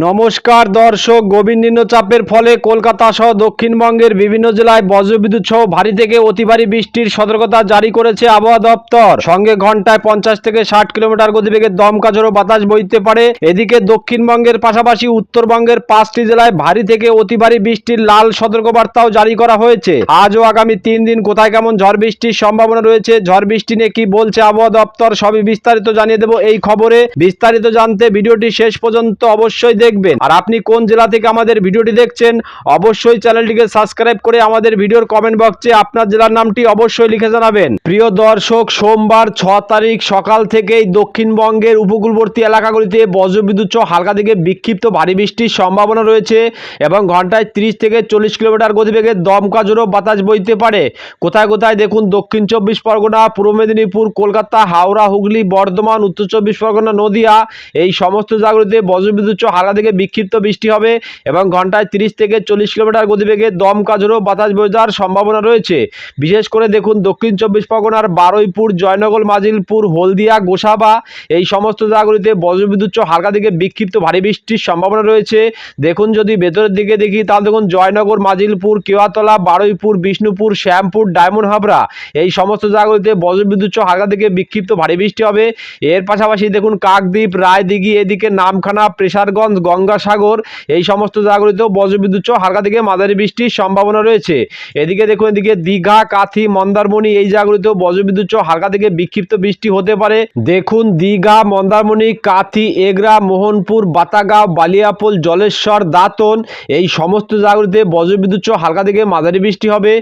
নমস্কার দর্শক, গভীর নিম্নচাপের ফলে কলকাতা সহ দক্ষিণবঙ্গের বিভিন্ন জেলায় বজ্রবিদ্যুৎ সহ ভারী থেকে অতি ভারী বৃষ্টির সতর্কতা জারি করেছে আবহাওয়া দপ্তর। সঙ্গে ঘন্টায় পঞ্চাশ থেকে ষাট কিলোমিটার গতিবেগে দমকা ঝোড়ো বাতাস বইতে পারে। এদিকে দক্ষিণবঙ্গের পাশাপাশি উত্তরবঙ্গের পাঁচটি জেলায় ভারী থেকে অতি ভারী বৃষ্টির লাল সতর্কবার্তাও জারি করা হয়েছে। আজও আগামী তিন দিন কোথায় কেমন ঝড় বৃষ্টির সম্ভাবনা রয়েছে, ঝড় বৃষ্টি নিয়ে কি বলছে আবহাওয়া দপ্তর সবই বিস্তারিত জানিয়ে দেবো এই খবরে। বিস্তারিত জানতে ভিডিওটি শেষ পর্যন্ত অবশ্যই দেখবেন। আর আপনি কোন জেলা থেকে আমাদের ভিডিওটি দেখছেন, অবশ্যই চ্যানেলটিকে সাবস্ক্রাইব করে আমাদের ভিডিওর কমেন্ট বক্সে আপনার জেলার নামটি অবশ্যই লিখে জানাবেন। প্রিয় দর্শক, সোমবার ছ তারিখ সকাল থেকেই দক্ষিণবঙ্গের উপকূলবর্তী এলাকাগুলিতে বজ্রবিদ্যুৎ সহ হালকা থেকে বিক্ষিপ্ত ভারী বৃষ্টির সম্ভাবনা রয়েছে এবং ঘন্টায় তিরিশ থেকে চল্লিশ কিলোমিটার গতিবেগে দমকা জোরো বাতাস বইতে পারে। কোথায় কোথায় দেখুন দক্ষিণ চব্বিশ পরগনা, পূর্ব মেদিনীপুর, কলকাতা, হাওড়া, হুগলি, বর্ধমান, উত্তর চব্বিশ পরগনা, নদিয়া, এই সমস্ত জায়গাগুলিতে বজ্রবিদ্যুৎ সহ হালকা থেকে বিক্ষিপ্ত বৃষ্টি হবে এবং ঘন্টায় তিরিশ থেকে চল্লিশ কিলোমিটার গতিবেগে দমকা ঝোড়ো বাতাস যাওয়ার সম্ভাবনা রয়েছে। বিশেষ করে দেখুন, দক্ষিণ চব্বিশ পরগনার বারুইপুর, জয়নগর, মাজিলপুর, হলদিয়া, গোসাবা এই সমস্ত জায়গাগুলিতে বজ্রবিদ্যুৎ হালকা থেকে বিক্ষিপ্ত ভারী বৃষ্টির সম্ভাবনা রয়েছে। দেখুন, যদি ভেতরের দিকে দেখি, তাহলে দেখুন, জয়নগর, মাজিলপুর, কেওয়াতলা, বারুইপুর, বিষ্ণুপুর, শ্যামপুর, ডায়মন্ড হাবড়া এই সমস্ত জায়গাগুলিতে বজ্রবিদ্যুৎ হালকা থেকে বিক্ষিপ্ত ভারী বৃষ্টি হবে। এর পাশাপাশি দেখুন, কাকদ্বীপ, রায়দিঘি, এদিকে নামখানা, প্রেসারগঞ্জ গঙ্গাসাগর, এই সমস্ত জায়গাগুলিতেও বজ্রবিদ্যুৎ সহ হালকা থেকে মাঝারি বৃষ্টির সম্ভাবনা রয়েছে। এদিকে দেখুন, এদিকে দীঘা, কাথি, মন্দারমণি এই জায়গাগুলিতেও বজ্রবিদ্যুৎ সহ হালকা থেকে বিক্ষিপ্ত বৃষ্টি হতে পারে। দেখুন, দীঘা, মন্দারমণি, কাথি, এগরা, মোহনপুর বাতাগাঁও বালিয়াপোল, জলেশ্বর, দাঁতন এই সমস্ত জায়গাগুলিতে বজ্রবিদ্যুৎ সহ হালকা থেকে মাঝারি বৃষ্টি হবে।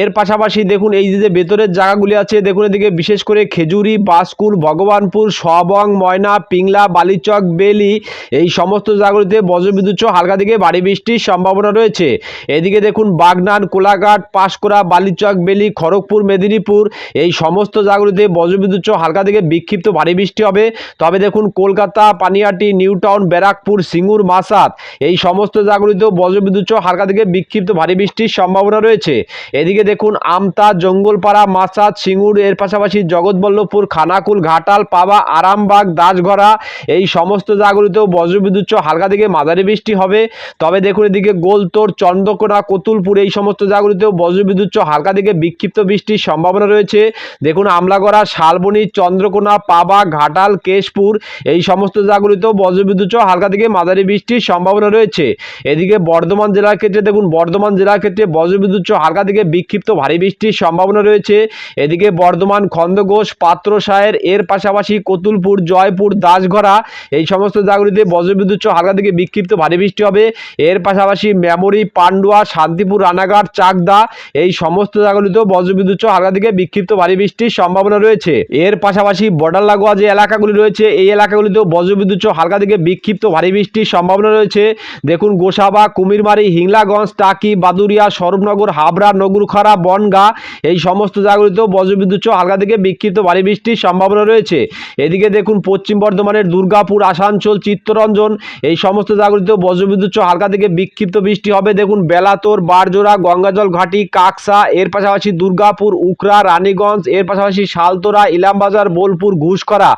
এর পাশাপাশি দেখুন, এই যে ভেতরের জায়গাগুলি আছে, দেখুন এদিকে বিশেষ করে খেজুরি বাসকুল ভগবানপুর, সবং, ময়না, পিংলা, বালিচক, বেলি এই সমস্ত জায়গাগুলিতে বজ্রবিদ্যুৎ সহ হালকা থেকে ভারী বৃষ্টির সম্ভাবনা রয়েছে। এদিকে দেখুন, বাগনান, কোলাঘাট, পাঁশকুড়া, বালিচক, বেলি, খড়গপুর, মেদিনীপুর, এই সমস্ত জায়গাগুলিতে বজ্রবিদ্যুৎ সহ হালকা থেকে বিক্ষিপ্ত ভারী বৃষ্টি হবে। তবে দেখুন, কলকাতা, পানিয়াটি নিউ টাউন ব্যারাকপুর, সিঙ্গুর মাসাত এই সমস্ত জায়গাগুলিতেও বজ্রবিদ্যুৎ সহ হালকা থেকে বিক্ষিপ্ত ভারী বৃষ্টির সম্ভাবনা রয়েছে। এদিকে দেখুন, আমতা, জঙ্গলপাড়া মাসাত সিঙ্গুর, এর পাশাপাশি জগৎবল্লভপুর, খানাকুল, ঘাটাল, পাবা, আরামবাগ, দাসগড়া, এই সমস্ত জায়গাগুলিতেও বজ্রবিদ্যুৎ হালকা থেকে মাঝারি বৃষ্টি হবে। তবে দেখুন এদিকে গোলতোর, চন্দ্রকোনা, কতুলপুর এই সমস্ত জায়গাগুলিতেও বজ্রবিদ্যুৎ হালকা থেকে বিক্ষিপ্ত বৃষ্টির সম্ভাবনা রয়েছে। দেখুন আমলাগড়া, শালবনী, চন্দ্রকোনা, পাবা, ঘাটাল, কেশপুর এই সমস্ত জায়গাগুলিতেও বজ্রবিদ্যুৎ হালকা থেকে মাঝারি বৃষ্টির সম্ভাবনা রয়েছে। এদিকে বর্ধমান জেলার ক্ষেত্রে দেখুন, বর্ধমান জেলার ক্ষেত্রে বজ্রবিদ্যুৎ হালকা থেকে বিক্ষিপ্ত ভারী বৃষ্টির সম্ভাবনা রয়েছে। এদিকে বর্ধমান খন্দঘোষ পাত্রসায়ের এর পাশাপাশি কতুলপুর, জয়পুর দাসঘরা এই সমস্ত জায়গাগুলিতে বজ্রবিদ্যুৎ হালকা থেকে বিক্ষিপ্ত ভারী বৃষ্টি হবে। এর পাশাপাশি মেমরি, পান্ডুয়া, শান্তিপুর, রানাঘাট, চাকদা এই সমস্ত জায়গাগুলিতেও বজ্রবিদ্যুৎ সহ হালকা থেকে বিক্ষিপ্ত ভারী বৃষ্টির সম্ভাবনা রয়েছে। এর পাশাপাশি বর্ডার লাগোয়া যে এলাকাগুলি রয়েছে, এই এলাকাগুলিতেও বজ্রবিদ্যুৎ সহ হালকা থেকে বিক্ষিপ্ত ভারী বৃষ্টির সম্ভাবনা রয়েছে। দেখুন গোসাবা, কুমিরমারি, হিংলাগঞ্জ, টাকি, বাদুরিয়া, স্বরূপনগর, হাবড়া, নগরখাড়া, বনগা এই সমস্ত জায়গাগুলিতেও বজ্রবিদ্যুৎ সহ হালকা থেকে বিক্ষিপ্ত ভারী বৃষ্টির সম্ভাবনা রয়েছে। এদিকে দেখুন পশ্চিম বর্ধমানের দুর্গাপুর, আসানসোল, চিত্তরঞ্জন এই সমস্ত জায়গাগুলিতেও বজ্রবিদ্যুৎ সহ হালকা থেকে বিক্ষিপ্ত বৃষ্টি হবে। দেখুন, বেলাতোর, বারজোড়া, গঙ্গাজল ঘাটি, কাকসা, এর পাশাপাশি দুর্গাপুর, উকরা, রানীগঞ্জ, এর পাশাপাশি শালতোরা, ইলামবাজার, বোলপুর ঘুষকরা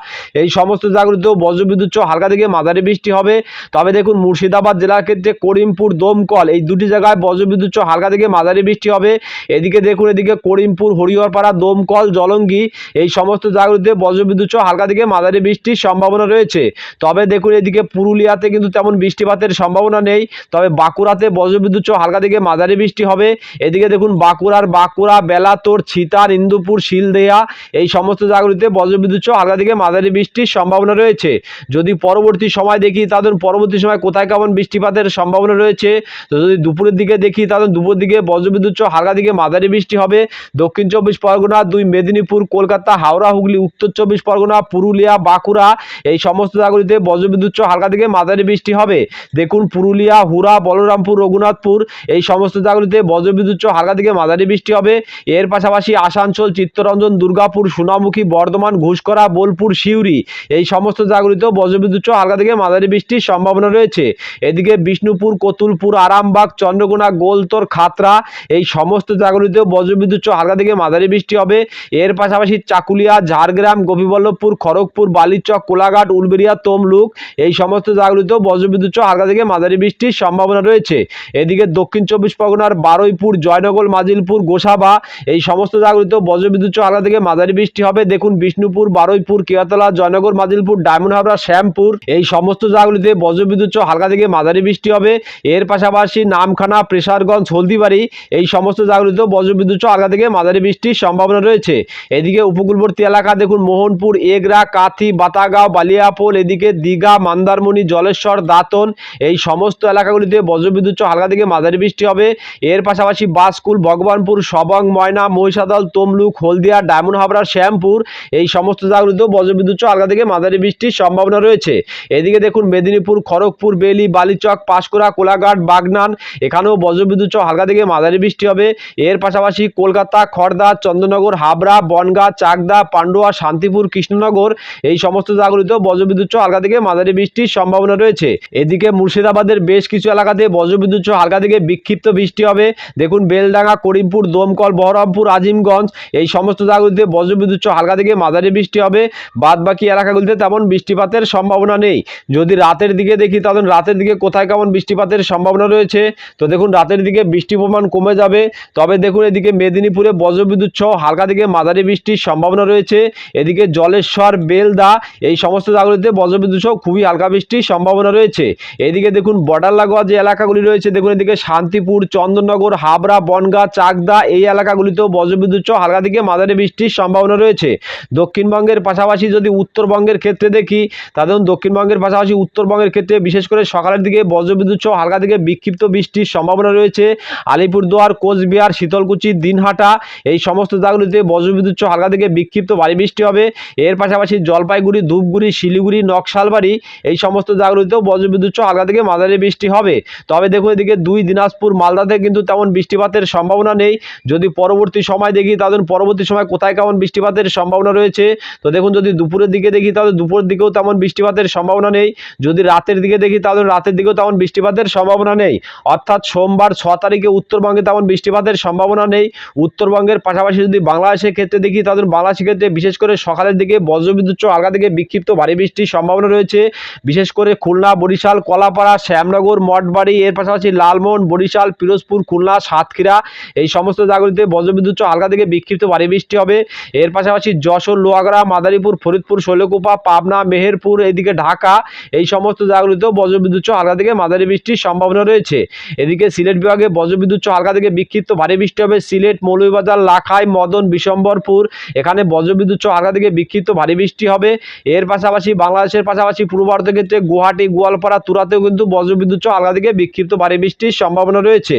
এই সমস্ত জায়গাগুলিতেও বজ্রবিদ্যুৎ সহ হালকা থেকে মাঝারি বৃষ্টি হবে। তবে দেখুন, মুর্শিদাবাদ জেলার ক্ষেত্রে করিমপুর, দমকল এই দুটি জায়গায় বজ্রবিদ্যুৎ সহ হালকা থেকে মাঝারি বৃষ্টি হবে। এদিকে দেখুন, এদিকে করিমপুর, হরিহরপাড়া, দমকল, জলঙ্গি এই সমস্ত জায়গাগুলিতে বজ্রবিদ্যুৎ সহ হালকা থেকে মাঝারি বৃষ্টির সম্ভাবনা রয়েছে। তবে দেখুন, এদিকে পুরুলিয়াতে কিন্তু তেমন বৃষ্টিপাতের সম্ভাবনা নেই। তবে বাঁকুড়াতে বজ্রবিদ্যুৎ হালকা থেকে মাঝারি বৃষ্টি হবে। এদিকে দেখুন, বাঁকুড়ার বাঁকুড়া, বেলাতোর, ছিতার, ইন্দুপুর শিলদেয়া এই সমস্ত জায়গাগুলিতে বজ্রবিদ্যুৎ হালকা থেকে মাঝারি বৃষ্টির সম্ভাবনা রয়েছে। যদি পরবর্তী সময় দেখি, তাহলে পরবর্তী সময় কোথায় কেমন বৃষ্টিপাতের সম্ভাবনা রয়েছে? তো যদি দুপুরের দিকে দেখি তাদের দুপুর দিকে বজ্রবিদ্যুৎ হালকা দিকে মাঝারি বৃষ্টি হবে। দক্ষিণ চব্বিশ পরগনা, দুই মেদিনীপুর, কলকাতা, হাওড়া, হুগলি, উত্তর চব্বিশ পরগনা, পুরুলিয়া, বাঁকুড়া এই সমস্ত জায়গাগুলিতে বজ্রবিদ্যুৎ হালকা থেকে মাঝারি বৃষ্টি হবে। দেখুন, পুরুলিয়া, হুরা, বলরামপুর, রঘুনাথপুর, এই সমস্ত জায়গাগুলিতে বজ্রবিদ্যুৎ হালকা থেকে মাঝারি বৃষ্টি হবে। এর পাশাপাশি আসানসোল, চিত্তরঞ্জন, দুর্গাপুর, সোনামুখী, বর্ধমান, ঘুষকরা, বোলপুর, সিউড়ি, এই সমস্ত জায়গাগুলিতেও বজ্রবিদ্যুৎ হালকা থেকে মাঝারি বৃষ্টির সম্ভাবনা রয়েছে। এদিকে বিষ্ণুপুর, কতুলপুর, আরামবাগ, চন্দ্রকোনা, গোলতোর, খাতরা, এই সমস্ত জায়গাগুলিতেও বজ্রবিদ্যুৎ হালকা থেকে মাঝারি বৃষ্টি হবে। এর পাশাপাশি চাকুলিয়া, ঝাড়গ্রাম, গোপীবল্লভপুর, খড়গপুর, বালিচক, কোলাঘাট, উলবেড়িয়া, তমলুক, এই সমস্ত জায়গাগুলিতেও বজ্রবিদ্যুৎ সহ হালকা থেকে মাঝারি বৃষ্টির সম্ভাবনা রয়েছে। এদিকে দক্ষিণ চব্বিশ পরগনার বারুইপুর, জয়নগর, মাজিলপুর, গোসাবা এই সমস্ত জায়গাগুলিতে বজ্রবিদ্যুৎ সহ হালকা থেকে মাঝারি বৃষ্টি হবে। দেখুন, বিষ্ণুপুর, বারুইপুর কেয়াতলা জয়নগর, মাজিলপুর, ডায়মন্ড হাবড়া শ্যামপুর এই সমস্ত জায়গাগুলিতে বজ্রবিদ্যুৎ সহ হালকা থেকে মাঝারি বৃষ্টি হবে। এর পাশাপাশি নামখানা, প্রেসারগঞ্জ, হলদিবাড়ি এই সমস্ত জায়গাগুলিতেও বজ্রবিদ্যুৎ সহ হালকা থেকে মাঝারি বৃষ্টির সম্ভাবনা রয়েছে। এদিকে উপকূলবর্তী এলাকা, দেখুন, মোহনপুর, এগরা, কাথি, বাতাগাঁও, বালিয়াপোল, এদিকে দীঘা, মন্দারমণি, জলেশ্বর দাঁতন, এই সমস্ত এলাকাগুলিতে বজ্রবিদ্যুৎ হালকা থেকে মাঝারি বৃষ্টি হবে। এর পাশাপাশি বাসকুল ভগবানপুর, সবং, ময়না, মহিষাদল, তমলুক, হলদিয়া, ডায়মন্ড হাবড়া, শ্যামপুর, এই সমস্ত জায়গাগুলিতেও বজ্রবিদ্যুৎ হালকা থেকে মাঝারি বৃষ্টির সম্ভাবনা রয়েছে। এদিকে দেখুন মেদিনীপুর, খড়গপুর, বেলি, বালিচক, পাঁশকুড়া, কোলাঘাট, বাগনান, এখানেও বজ্রবিদ্যুৎ হালকা থেকে মাঝারি বৃষ্টি হবে। এর পাশাপাশি কলকাতা, খড়দা, চন্দ্রনগর, হাবড়া, বনগাঁ, চাকদা, পান্ডুয়া, শান্তিপুর, কৃষ্ণনগর, এই সমস্ত জায়গাগুলিতেও বজ্রবিদ্যুৎ হালকা থেকে মাঝারি বৃষ্টির সম্ভাবনা রয়েছে। এদিকে মুর্শিদাবাদের বেশ কিছু এলাকাতে বজ্রবিদ্যুৎ সহ হালকা থেকে বিক্ষিপ্ত বৃষ্টি হবে। দেখুন, বেলডাঙ্গা, করিমপুর, দমকল, বহরমপুর, আজিমগঞ্জ এই সমস্ত জায়গাগুলিতে বজ্রবিদ্যুৎ সহ হালকা থেকে মাঝারি বৃষ্টি হবে। বাদ বাকি এলাকাগুলিতে তেমন বৃষ্টিপাতের সম্ভাবনা নেই। যদি রাতের দিকে দেখি তখন রাতের দিকে কোথায় কেমন বৃষ্টিপাতের সম্ভাবনা রয়েছে। তো দেখুন, রাতের দিকে বৃষ্টির পরিমাণ কমে যাবে। তবে দেখুন, এদিকে মেদিনীপুরে বজ্রবিদ্যুৎ সহ হালকা থেকে মাঝারি বৃষ্টির সম্ভাবনা রয়েছে। এদিকে জলেশ্বর, বেলদা এই সমস্ত জায়গাগুলিতে বজ্রবিদ্যুৎ সহ খুবই হালকা বৃষ্টির সম্ভাবনা রয়েছে। এদিকে দেখুন, বর্ডার লাগোয়া যে এলাকাগুলি রয়েছে, দেখুন এদিকে শান্তিপুর, চন্দননগর, হাবড়া, বনগাঁ, চাকদা, এই এলাকাগুলিতেও বজ্রবিদ্যুৎ সহ হালকা থেকে মাঝারি বৃষ্টির সম্ভাবনা রয়েছে। দক্ষিণবঙ্গের পাশাপাশি যদি উত্তরবঙ্গের ক্ষেত্রে দেখি তাদের দক্ষিণবঙ্গের পাশাপাশি উত্তরবঙ্গের ক্ষেত্রে বিশেষ করে সকালের দিকে বজ্রবিদ্যুৎ সহ হালকা থেকে বিক্ষিপ্ত বৃষ্টির সম্ভাবনা রয়েছে। আলিপুরদুয়ার, কোচবিহার, শীতলকুচি, দিনহাটা, এই সমস্ত জায়গাগুলিতে বজ্রবিদ্যুৎ সহ হালকা থেকে বিক্ষিপ্ত ভারী বৃষ্টি হবে। এর পাশাপাশি জলপাইগুড়ি, ধূপগুড়ি, শিলিগুড়ি, নকশালবাড়ি, এই সমস্ত জায়গাগুলিতেও বজ্রবিদ্যুৎ সহ হালকা থেকে মাঝারি বৃষ্টি হবে। তবে দেখুন এদিকে দুই দিনাজপুর মালদাতে কিন্তু তেমন বৃষ্টিপাতের সম্ভাবনা নেই। যদি পরবর্তী সময় দেখি তাদের পরবর্তী সময় কোথায় কেমন বৃষ্টিপাতের সম্ভাবনা রয়েছে। তো দেখুন যদি দুপুরের দিকে দেখি, তাহলে দুপুরের দিকেও তেমন বৃষ্টিপাতের সম্ভাবনা নেই। যদি রাতের দিকে দেখি, তাহলে রাতের দিকেও তেমন বৃষ্টিপাতের সম্ভাবনা নেই। অর্থাৎ সোমবার ছ তারিখে উত্তরবঙ্গে তেমন বৃষ্টিপাতের সম্ভাবনা নেই। উত্তরবঙ্গের পাশাপাশি যদি বাংলাদেশের ক্ষেত্রে দেখি তাদের বাংলাদেশের ক্ষেত্রে বিশেষ করে সকালের দিকে বজ্রবিদ্যুৎ হালকা থেকে বিক্ষিপ্ত ভারী বৃষ্টির সম্ভাবনা রয়েছে। বিশেষ করে খুলনা বরিশাল, কলাপাড়া, শ্যামনগর, মঠবাড়ি, এর পাশাপাশি লালমোহন, বরিশাল, পিরোজপুর, খুলনা, সাতক্ষীরা, এই সমস্ত জায়গাগুলিতে বজ্রবিদ্যুৎ হালকা থেকে বিক্ষিপ্ত ভারী বৃষ্টি হবে। এর পাশাপাশি যশোর, লোহাগড়া, মাদারীপুর, ফরিদপুর, শৈলকুপা, পাবনা, মেহেরপুর এদিকে ঢাকা, এই সমস্ত জায়গাগুলিতেও বজ্রবিদ্যুৎ হালকা থেকে মাঝারি বৃষ্টির সম্ভাবনা রয়েছে। এদিকে সিলেট বিভাগে বজ্রবিদ্যুৎ হালকা থেকে বিক্ষিপ্ত ভারী বৃষ্টি হবে। সিলেট, মৌলভীবাজার, লাখাই, মদন, বিশম্বরপুর, এখানে বজ্রবিদ্যুৎ হালকা থেকে বিক্ষিপ্ত ভারী বৃষ্টি হবে। এর পাশাপাশি বাংলাদেশের পাশাপাশি পূর্ব ভারতের ক্ষেত্রে গুয়াহাটি গোয়ালপাড়া তুরাতেও কিন্তু বজ্রবিদ্যুৎ সহ হালকা থেকে বিক্ষিপ্ত ভারী বৃষ্টির সম্ভাবনা রয়েছে।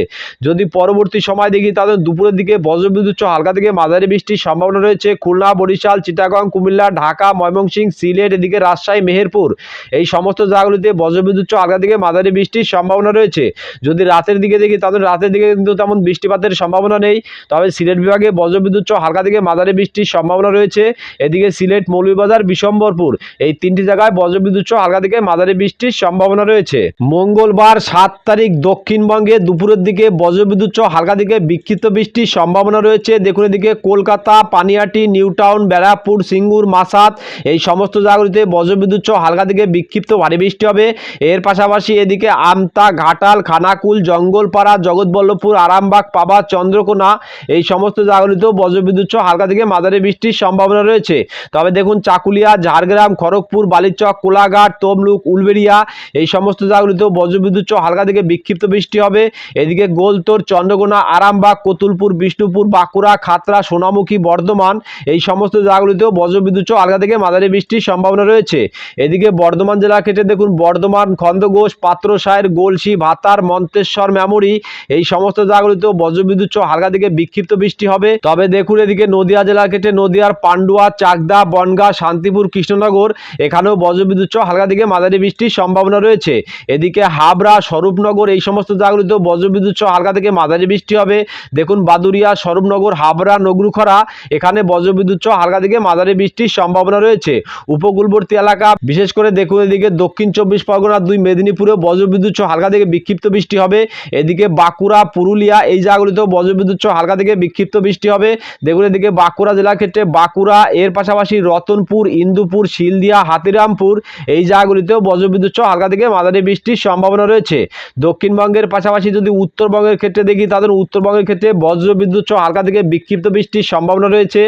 যদি পরবর্তী সময় দেখি তাদের দুপুরের দিকে বজ্রবিদ্যুৎ সহ হালকা থেকে মাঝারি বৃষ্টির সম্ভাবনা রয়েছে। খুলনা, বরিশাল, চিটাগং, কুমিল্লা, ঢাকা, ময়মনসিংহ, সিলেট, এদিকে রাজশাহী, মেহেরপুর এই সমস্ত জায়গাগুলিতে বজ্রবিদ্যুৎ সহ হালকা থেকে মাঝারি বৃষ্টির সম্ভাবনা রয়েছে। যদি রাতের দিকে দেখি তাদের রাতের দিকে কিন্তু তেমন বৃষ্টিপাতের সম্ভাবনা নেই। তবে সিলেট বিভাগে বজ্রবিদ্যুৎ সহ হালকা থেকে মাঝারি বৃষ্টির সম্ভাবনা রয়েছে। এদিকে সিলেট, মৌলভীবাজার, বিশম্বরপুর এই তিনটি জায়গায় বজ্রবিদ্যুৎ সহ হালকা থেকে মাঝারি বৃষ্টির সম্ভাবনা রয়েছে। মঙ্গলবার সাত তারিখ দক্ষিণবঙ্গে দুপুরের দিকে বজ্রবিদ্যুৎ সহ হালকা দিকে বিক্ষিপ্ত বৃষ্টির সম্ভাবনা রয়েছে। দেখুন এদিকে কলকাতা, পানিয়াটি নিউ টাউন ব্যারাকপুর, সিঙ্গুর মাসাত এই সমস্ত জায়গাগুলিতে বজ্রবিদ্যুৎ সহ হালকা থেকে বিক্ষিপ্ত ভারী বৃষ্টি হবে। এর পাশাপাশি এদিকে আমতা, ঘাটাল, খানাকুল, জঙ্গলপাড়া, জগৎবল্লভপুর, আরামবাগ, পাবা, চন্দ্রকোনা এই সমস্ত জায়গাগুলিতেও বজ্রবিদ্যুৎ সহ হালকা থেকে মাঝারি বৃষ্টির সম্ভাবনা রয়েছে। তবে দেখুন চাকুলিয়া, ঝাড়গ্রাম, খড়গপুর, বালিচক, কোলাঘাট, তমলুক, উলবেড়িয়া এই সমস্ত জায়গাগুলিতেও বজ্রবিদ্যুৎ সহ হালকা থেকে বিক্ষিপ্ত বৃষ্টি হবে। এদিকে গোলতোর, চন্দ্রকোনা, আরামবাগ, কতুলপুর, বিষ্ণুপুর, বাঁকুড়া, খাতড়া, সোনামুখী, বর্ধমান এই সমস্ত জায়গাগুলিতেও বজ্রবিদ্যুৎ সহ হালকা থেকে মাঝারি বৃষ্টির সম্ভাবনা রয়েছে। এদিকে বর্ধমান জেলার ক্ষেত্রে দেখুন, বর্ধমান খন্দঘোষ পাত্রসায়ের গোলসি, ভাতার, মন্তেশ্বর, মেমরি এই সমস্ত জায়গাগুলিতেও বজ্রবিদ্যুৎ সহ হালকা থেকে বিক্ষিপ্ত বৃষ্টি হবে। তবে দেখুন, এদিকে নদিয়া জেলার ক্ষেত্রে নদিয়ার পান্ডুয়া, চাকদা, বনগাঁ, শান্তিপুর, কৃষ্ণনগর এখানেও বজ্রবিদ্যুৎ সহ হালকা থেকে মাঝারি বৃষ্টির সম্ভাবনা রয়েছে। এদিকে হাবড়া, স্বরূপনগর এই সমস্ত জায়গাগুলিতেও বজ্রবিদ্যুৎ সহ হালকা থেকে মাঝারি বৃষ্টি হবে। দেখুন বাদুরিয়া স্বরূপনগর, হাবড়া, নগরুখরা এখানে বজ্রবিদ্যুৎ সহ হালকা থেকে মাঝারি বৃষ্টির সম্ভাবনা রয়েছে। উপকূলবর্তী এলাকা, বিশেষ করে দেখুন এদিকে দক্ষিণ চব্বিশ পরগনা, দুই মেদিনীপুরে বজ্রবিদ্যুৎ সহ হালকা থেকে বিক্ষিপ্ত বৃষ্টি হবে। এদিকে বাঁকুড়া, পুরুলিয়া এই জায়গাগুলিতেও বজ্রবিদ্যুৎ সহ হালকা থেকে বিক্ষিপ্ত বৃষ্টি হবে। দেখুন এদিকে বাঁকুড়া জেলার ক্ষেত্রে বাঁকুড়া, এর পাশাপাশি রতনপুর, ইন্দুপুর, শিলদিয়া, হাতিরামপুর এই জায়গাগুলিতেও বজ্রবিদ্যুৎ সহ হালকা থেকে মাঝারি বৃষ্টির সম্ভাবনা রয়েছে। দক্ষিণবঙ্গের পাশাপাশি যদি উত্তরবঙ্গের ক্ষেত্রে দেখি, তাদের উত্তরবঙ্গের ক্ষেত্রে বজ্রবিদ্যুৎ সহ হালকা থেকে বিক্ষিপ্ত বৃষ্টির সম্ভাবনা রয়েছে।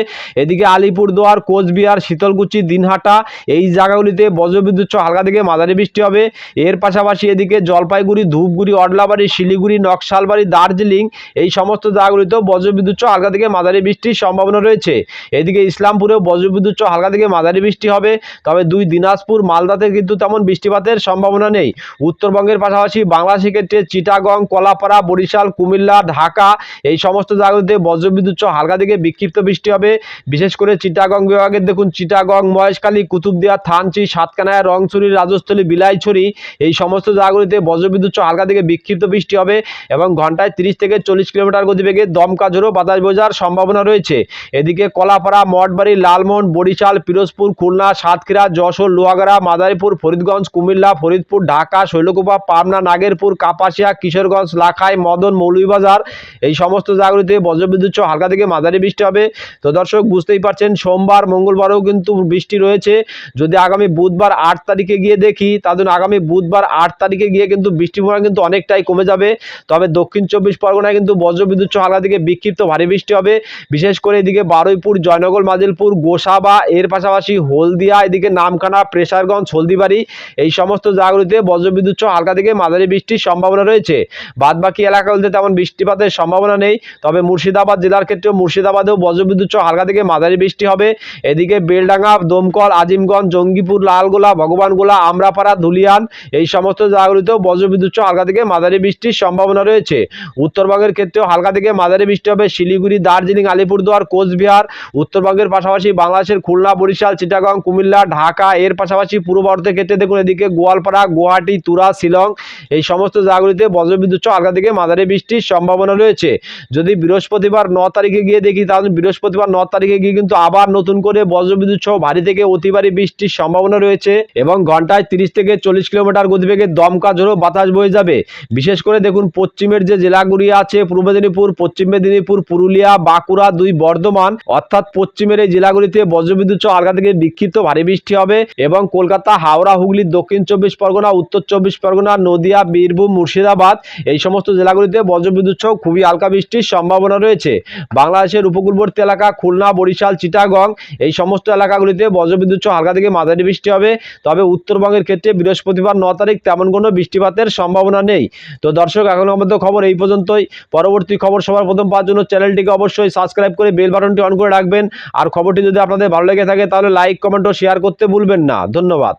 এদিকে আলিপুরদুয়ার, কোচবিহার, শীতলকুচি, দিনহাটা এই জায়গাগুলিতে বজ্রবিদ্যুৎ সহ হালকা থেকে মাঝারি বৃষ্টি হবে। এর পাশাপাশি এদিকে জলপাইগুড়ি, ধূপগুড়ি, অডলাবাড়ি, শিলিগুড়ি, নকশালবাড়ি, দার্জিলিং এই সমস্ত জায়গাগুলিতেও বজ্রবিদ্যুৎ সহ হালকা থেকে মাঝারি বৃষ্টির সম্ভাবনা রয়েছে। এদিকে ইসলামপুরেও বজ্রবিদ্যুৎ সহ হালকা থেকে মাঝারি বৃষ্টি হবে। তবে দুই দিনাজপুর, মালদাতে কিন্তু তেমন বৃষ্টিপাতের সম্ভাবনা নেই। উত্তরবঙ্গের পাশাপাশি বাংলা সেক্ষেত্রে চিটাগং, কলাপাড়া, বরিশাল, কুমিল্লা, ঢাকা এই সমস্ত জায়গাগুলিতে বজ্রবিদ্যুৎ হালকা থেকে বিক্ষিপ্ত বৃষ্টি হবে। বিশেষ করে চিটাগং বিভাগের দেখুন, চিটাগং, মহেশখালী, কুতুবদিয়া, থানচি, সাতকানায় রংছড়ি রাজস্থলী, বিলাইছড়ি এই সমস্ত জায়গাগুলিতে বজ্রবিদ্যুৎ হালকা থেকে বিক্ষিপ্ত বৃষ্টি হবে এবং ঘন্টায় তিরিশ থেকে চল্লিশ কিলোমিটার গতিবেগে দমকা ঝোড়ো বাতাস বোঝার সম্ভাবনা রয়েছে। এদিকে কলাপাড়া, মঠবাড়ি, লালমোহন, বরিশাল, পিরোজপুর, খুলনা, সাতক্ষীরা, যশোর, লোহাগাড়া, মাদারীপুর, ফরিদগঞ্জ, কুমিল্লা ফরিদপুর, ঢাকা, শৈলকুপা, পাবনা, নাগেরপুর, কাপাসিয়া, কিশোরগঞ্জ, লাখাই, মদন, মৌলভীবাজার এই সমস্ত জায়গাগুলিতে বজ্রবিদ্যুৎ সহ হালকা থেকে মাঝারি বৃষ্টি হবে। তো দর্শক, বুঝতেই পারছেন, সোমবার, মঙ্গলবারও কিন্তু বৃষ্টি রয়েছে। যদি আগামী বুধবার আট তারিখে গিয়ে দেখি তাদের আগামী বুধবার আট তারিখে গিয়ে কিন্তু বৃষ্টির পরিমাণ কিন্তু অনেকটাই কমে যাবে। তবে দক্ষিণ চব্বিশ পরগনায় কিন্তু বজ্রবিদ্যুৎ সহ হালকা থেকে বিক্ষিপ্ত ভারী বৃষ্টি হবে। বিশেষ করে এদিকে বারুইপুর, জয়নগর, মাজিলপুর, গোসাবা, এর পাশাপাশি হলদিয়া, এদিকে নামখানা, প্রেসারগঞ্জ, হলদিবাড়ি এই সমস্ত জায়গাগুলিতে বজ্রবিদ্যুৎ সহ হালকা থেকে মাঝারি বৃষ্টির সম্ভাবনা রয়েছে। বাদবাকি এলাকাগুলিতে তেমন বৃষ্টিপাতের সম্ভাবনা নেই, তবে মুর্শিদাবাদ জেলার ক্ষেত্রেও মুর্শিদাবাদেও বজ্রবিদ্যুৎ সহ হালকা থেকে মাঝারি বৃষ্টি হবে। এদিকে বেলডাঙ্গা, দমকল, আজিমগঞ্জ, জঙ্গিপুর, লালগোলা, ভগবানগোলা, আমরাপাড়া, ধুলিয়ান এই সমস্ত জায়গাগুলিতেও বজ্রবিদ্যুৎ সহ হালকা থেকে মাঝারি বৃষ্টির সম্ভাবনা রয়েছে। উত্তরবঙ্গের ক্ষেত্রেও হালকা থেকে মাঝারি বৃষ্টি হবে। শিলিগুড়ি, দার্জিলিং, আলিপুরদুয়ার, কোচবিহার, উত্তরবঙ্গের পাশাপাশি বাংলাদেশের খুলনা, বরিশাল, চিটাগং, কুমিল্লা, ঢাকা, এর পাশাপাশি পূর্ব ভারতের ক্ষেত্রে দেখুন এদিকে গোয়ালপাড়া, গুয়াহাটি, তুরা, শিলং এই সমস্ত জায়গাগুলিতে বজ্রবিদ্যুৎ সহ হালকা থেকে মাঝারি বৃষ্টির সম্ভাবনা রয়েছে। যদি বৃহস্পতিবার ন তারিখে গিয়ে দেখি, তাহলে বৃহস্পতিবার ন তারিখে গিয়ে কিন্তু আবার নতুন করে বজ্রবিদ্যুৎ সহ ভারী থেকে অতি ভারী বৃষ্টির সম্ভাবনা রয়েছে এবং ঘন্টায় তিরিশ থেকে চল্লিশ কিলোমিটার গতিবেগে দমকা ঝোড়ো বাতাস বয়ে যাবে। বিশেষ করে দেখুন, পশ্চিমের যে জেলাগুলি আছে, পূর্ব মেদিনীপুর, পশ্চিম মেদিনীপুর, পুরুলিয়া, বাঁকুড়া দুই বর্ধমান, অর্থাৎ পশ্চিমের এই জেলাগুলিতে বজ্রবিদ্যুৎ সহ হালকা থেকে বিক্ষিপ্ত ভারী বৃষ্টি হবে এবং কলকাতা, হাওড়া, হুগলি, দক্ষিণ চব্বিশ পরগনা, উত্তর চব্বিশ পরগনা, নদিয়া, বীরভূম, মুর্শিদাবাদ, এই সমস্ত জেলাগুলিতে বজ্রবিদ্যুৎ সহ খুবই হালকা বৃষ্টির সম্ভাবনা রয়েছে। বাংলাদেশের উপকূলবর্তী এলাকা খুলনা, বরিশাল, চিটাগং, এই সমস্ত এলাকাগুলিতে বজ্রবিদ্যুৎ সহ হালকা থেকে মাঝারি বৃষ্টি হবে। তবে উত্তরবঙ্গের ক্ষেত্রে বৃহস্পতিবার ন তারিখ তেমন কোনো বৃষ্টিপাতের সম্ভাবনা নেই। তো দর্শক, এখন আমাদের খবর এই পর্যন্তই। পরবর্তী খবর সবার প্রথম পাওয়ার জন্য চ্যানেলটিকে অবশ্যই সাবস্ক্রাইব করে বেল বাটনটি অন করে রাখবেন। আর খবরটি যদি আপনাদের ভালো লেগে থাকে, তাহলে লাইক, কমেন্ট ও শেয়ার করতে ভুলবেন না। ধন্যবাদ।